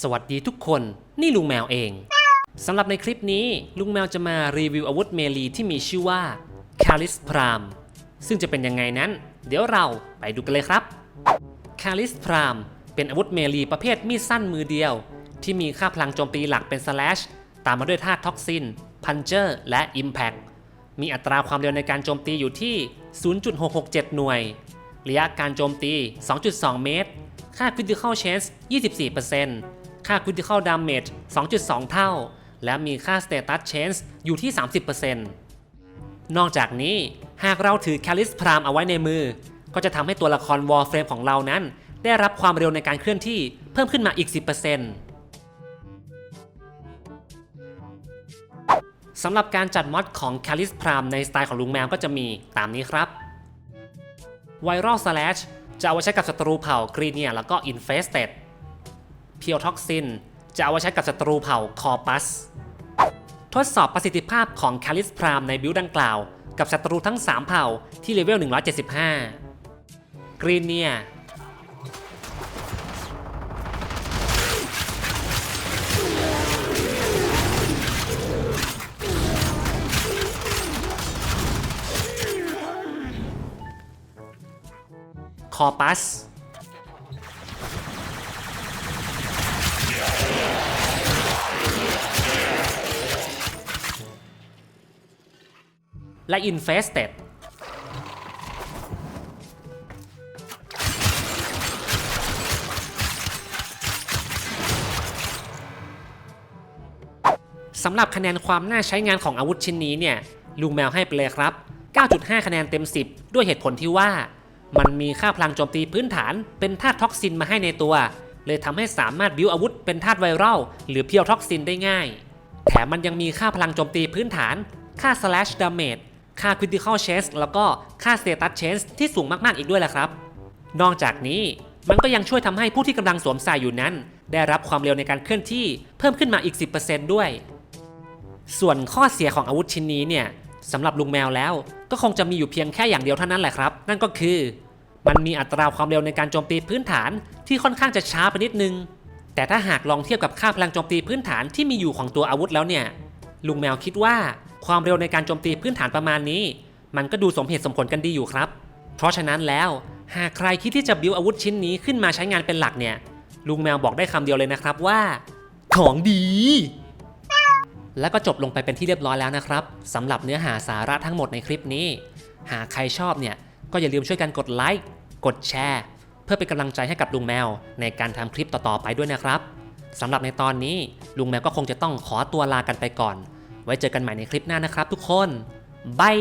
สวัสดีทุกคน นี่ลุงแมวเอง สำหรับในคลิปนี้ลุงแมวจะมารีวิวอาวุธเมลีที่มีชื่อว่า c a l i s Pram ซึ่งจะเป็นยังไงนั้น เดี๋ยวเราไปดูกันเลยครับ c a l i s Pram เป็นอาวุธเมลีประเภทมีดสั้นมือเดียว ที่มีค่าพลังโจมตีหลักเป็น slash ตามมาด้วยธาตุท็อกซิน puncher และ impact มีอัตราความเร็วในการโจมตีอยู่ที่ 0.667 หน่วย ระยะการโจมตี 2.2 เมตร ค่า critical chance 24% ค่า critical damage 2.2 เท่า และมีค่า status chance อยู่ที่ 30%นอกจากนี้หากเราถือ c a l i s Pram เอาไว้ในมือ ก็จะทำให้ตัวละคร Warframe ของเรานั้น ได้รับความเร็วในการเคลื่อนที่เพิ่มขึ้นมาอีก 10%สำหรับการจัดมอดของ c a l i s Pram ในสไตล์ของลุงแมวก็จะมีตามนี้ครับ Viral Slash จะเอาไว้ใช้กับศัตรูเผ่า g r e e n i a แล้วก็ Infested p u r e Toxin จะเอาไว้ใช้กับศัตรูเผ่า Corpus ทดสอบประสิทธิภาพของ c a l i s Pram ในบิลดังกล่าว กับศัตรูทั้ง 3 เผ่าที่เลเวล 175 g r e e n i a Corpus และ Infested สำหรับคะแนนความน่าใช้งานของอาวุธชิ้นนี้เนี่ยลุงแมวให้ไปเลยครับ 9.5 คะแนนเต็ม 10 ด้วยเหตุผลที่ว่า มันมีค่าพลังโจมตีพื้นฐานเป็นธาตุท็อกซินมาให้ในตัว เลยทำให้สามารถบิวอาวุธเป็นธาตุไวรัลหรือเพียวท็อกซินได้ง่าย แถมมันยังมีค่าพลังโจมตีพื้นฐาน ค่า slash damage ค่า critical chance แล้วก็ค่า status chance ที่สูงมากๆอีกด้วยแหละครับ นอกจากนี้มันก็ยังช่วยทำให้ผู้ที่กำลังสวมใส่อยู่นั้น ได้รับความเร็วในการเคลื่อนที่เพิ่มขึ้นมาอีก 10%ด้วย ส่วนข้อเสียของอาวุธชิ้นนี้เนี่ยสำหรับลุงแมวแล้ว ก็คงจะมีอยู่เพียงแค่อย่างเดียวเท่านั้นแหละครับ นั่นก็คือ มันมีอัตราความเร็วในการโจมตีพื้นฐานที่ค่อนข้างจะช้าไปนิดนึง แต่ถ้าหากลองเทียบกับค่าพลังโจมตีพื้นฐานที่มีอยู่ของตัวอาวุธแล้วเนี่ยลุงแมวคิดว่า ความเร็วในการโจมตีพื้นฐานประมาณนี้ มันก็ดูสมเหตุสมผลกันดีอยู่ครับ เพราะฉะนั้นแล้วหากใครคิดที่จะบิวอาวุธชิ้นนี้ขึ้นมาใช้งานเป็นหลักเนี่ย ลุงแมวบอกได้คำเดียวเลยนะครับว่า ของดี แล้วก็จบลงไปเป็นที่เรียบร้อยแล้วนะครับสำหรับเนื้อหาสาระทั้งหมดในคลิปนี้ หากใครชอบเนี่ยก็อย่าลืมช่วยกันกดไลค์กดแชร์เพื่อเป็นกำลังใจให้กับลุงแมวในการทำคลิปต่อๆไปด้วยนะครับสำหรับในตอนนี้ลุงแมวก็คงจะต้องขอตัวลากันไปก่อน ไว้เจอกันใหม่ในคลิปหน้านะครับทุกคนบาย